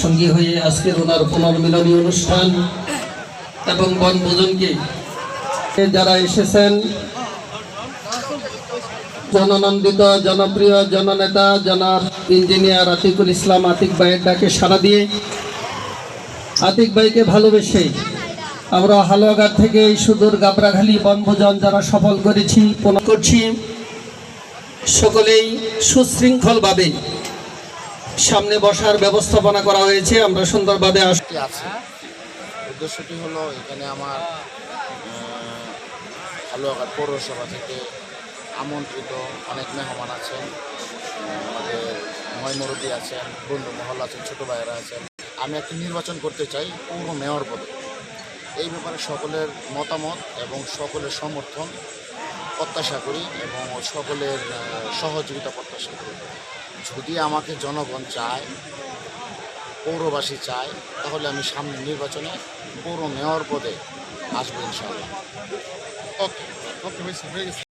সঙ্গী হয়ে আজকের ওনার পুনর্মিলনী অনুষ্ঠান এবং বনভোজনকে যারা এসেছেন, জননন্দিত, জনপ্রিয়, জননেতা, জনাব ইঞ্জিনিয়ার আতিকুল ইসলাম আতিক ভাইয়ের ডাকে সাড়া দিয়ে আতিক ভাইকে ভালোবেসে আমরা হালুয়াঘাট থেকে এই সুদূর গাবরাখালী বনভোজন যারা সফল করেছি করছি, সকলেই সুশৃঙ্খলভাবে সামনে বসার ব্যবস্থাপনা করা হয়েছে আমরা সুন্দরভাবে আস উদ্দেশ্যটি আছে? উদ্দেশ্যটি হলো এখানে আমার আহ, হালুয়াঘাট পৌরসভা থেকে আমন্ত্রিত অনেক মেহমান আছেন আমাদের ময়মরদি আছেন বন্ধু মহল আছেন ছোটো ভাইয়েরা আছেন। আমি একটি নির্বাচন করতে চাই পৌর মেয়র পদে। এই ব্যাপারে সকলের মতামত এবং সকলের সমর্থন প্রত্যাশা করি এবং সকলের সহযোগিতা প্রত্যাশা করি। যদি আমাকে জনগণ চায়, পৌরবাসী চায়, তাহলে আমি সামনে নির্বাচনে পৌর মেয়র পদে আসব ইনশাআল্লাহ। ওকে ওকে ভাই হয়ে গেছে।